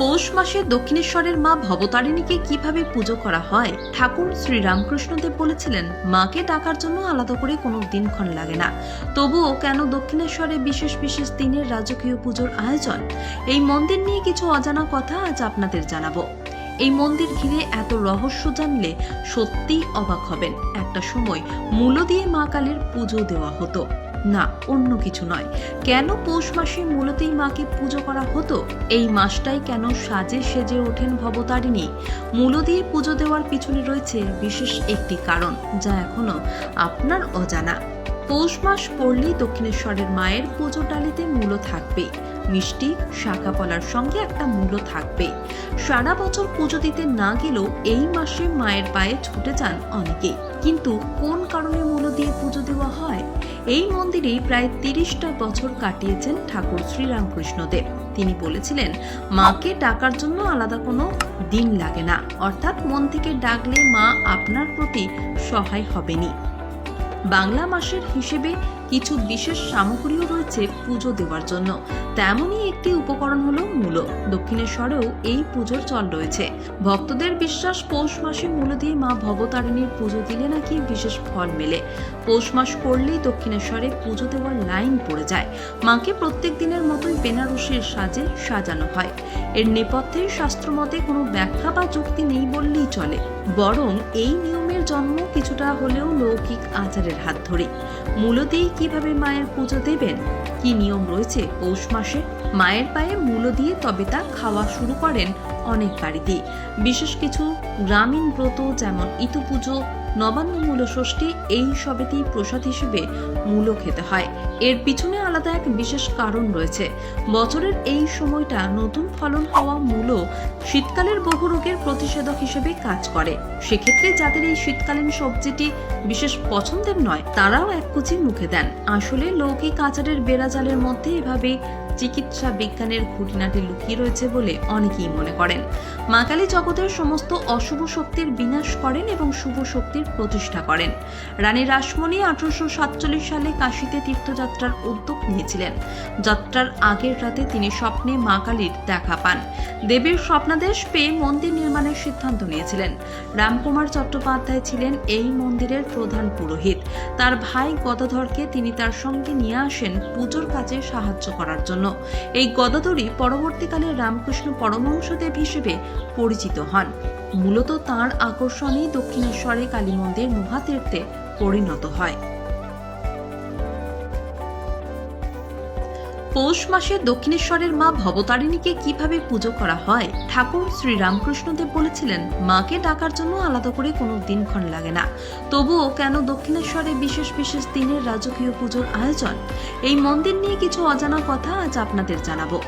পৌষ মাসে দক্ষিণেশ্বরের মা ভবতারিণীকে কীভাবে পুজো করা হয়, ঠাকুর শ্রী রামকৃষ্ণদেব বলেছিলেন, মাকে ডাকার জন্য আলাদা করে কোনো দিনক্ষণ লাগে না। তবুও কেন দক্ষিণেশ্বরে বিশেষ বিশেষ দিনের রাজকীয় পুজোর আয়োজন? এই মন্দির নিয়ে কিছু অজানা কথা আজ আপনাদের জানাব। এই মন্দির ঘিরে এত রহস্য জানলে সত্যিই অবাক হবেন। একটা সময় মূলো দিয়ে মা কালীর পুজো দেওয়া হতো। না, অন্য কিছু নয়। কেন পৌষ মাসে মূলতেই মাকে পুজো করা হতো? এই মাসটাই কেন সাজে সেজে ওঠেন ভবতারিণী? মূল দিয়ে পুজো দেওয়ার পিছনে রয়েছে বিশেষ একটি কারণ, যা এখনও আপনার অজানা। পৌষ মাস পড়লেই দক্ষিণেশ্বরের মায়ের পুজো টালিতে মূল থাকবে মিষ্টি, শাখা পলার সঙ্গে একটা মূলো থাকবে। সারা বছর পুজো দিতে না গেলেও এই মাসে মায়ের পায়ে ছুটে যান অনেকে। কিন্তু কোন কারণে মূলো দিয়ে পুজো দেওয়া হয়? এই মন্দিরেই প্রায় তিরিশটা বছর কাটিয়েছেন ঠাকুর শ্রীরামকৃষ্ণদেব। তিনি বলেছিলেন, মাকে ডাকার জন্য আলাদা কোনো দিন লাগে না। অর্থাৎ মন থেকে ডাকলে মা আপনার প্রতি সহায় হবেনি বাংলা মাসের হিসেবে কিছু বিশেষ সামগ্রীও রয়েছে পুজো দেওয়ার জন্য। তেমনই একটি উপকরণ হলো মূলো। দক্ষিণেশ্বরেও এই পুজোর চল রয়েছে। ভক্তদের বিশ্বাস, পৌষ মাসে মূলো দিয়ে মা ভবতারিণীর পুজো দিলে নাকি বিশেষ ফল মেলে। পৌষ মাস করলেই দক্ষিণেশ্বরে পুজো দেওয়ার লাইন পড়ে যায়। মাকে প্রত্যেক দিনের মতোই বেনারসির সাজে সাজানো হয়। এর নেপথ্যে শাস্ত্রমতে কোনো ব্যাখ্যা বা যুক্তি নেই বললেই চলে। বরং এই নিয়মের জন্ম কিছুটা হলেও লৌকিক আচারের হাত ধরে। মূলতেই কীভাবে মায়ের পুজো দেবেন? কি নিয়ম রয়েছে পৌষ মাসে? মায়ের পায়ে মূল দিয়ে তবে তা খাওয়া শুরু করেন অনেক বাড়িতেই। বিশেষ কিছু গ্রামীণ ব্রত যেমন ইতু পুজো নবান্ন মূল ষষ্ঠী এই সবেতেই প্রসাদ হিসেবে মূলো খেতে হয়। এর পিছনে আলাদা এক বিশেষ কারণ রয়েছে। বছরের এই সময়টা নতুন ফলন হওয়া মূলো শীতকালের বহু রোগের প্রতিষেধক হিসেবে কাজ করে। সেক্ষেত্রে যাদের এই শীতকালীন সবজিটি বিশেষ পছন্দের নয়, তারাও এক কুচি মুখে দেন। আসলে লৌকিক আচারের বেড়াজালের মধ্যে এভাবে চিকিৎসা বিজ্ঞানের খুঁটিনাটি লুকিয়ে রয়েছে বলে অনেকেই মনে করেন। মা কালী জগতের সমস্ত অশুভ শক্তির বিনাশ করেন এবং শুভ শক্তির প্রতিষ্ঠা করেন। রানী রাসমণি আঠারোশো সাতচল্লিশ সালে কাশীতে তীর্থযাত্রার উদ্যোগ নিয়েছিলেন। যাত্রার আগের রাতে তিনি স্বপ্নে মা কালীর দেখা পান। দেবীর স্বপ্নাদেশ পেয়ে মন্দির নির্মাণের সিদ্ধান্ত নিয়েছিলেন। রামকুমার চট্টোপাধ্যায় ছিলেন এই মন্দিরের প্রধান পুরোহিত। তার ভাই গদাধরকে তিনি তার সঙ্গে নিয়ে আসেন পুজোর কাজে সাহায্য করার জন্য। এই গদাধরী পরবর্তীকালে রামকৃষ্ণ পরমহংসদেব হিসেবে পরিচিত হন। মূলত তার আকর্ষণেই দক্ষিণেশ্বরে কালী মন্দির মহাতীর্থে পরিণত হয়। পৌষ মাসে দক্ষিণেশ্বরের মা ভবতারিণীকে কীভাবে পুজো করা হয়? ঠাকুর শ্রী রামকৃষ্ণদেব বলেছিলেন, মাকে ডাকার জন্য আলাদা করে কোনো দিনক্ষণ লাগে না। তবুও কেন দক্ষিণেশ্বরে বিশেষ বিশেষ দিনের রাজকীয় পুজোর আয়োজন? এই মন্দির নিয়ে কিছু অজানা কথা আজ আপনাদের জানাব।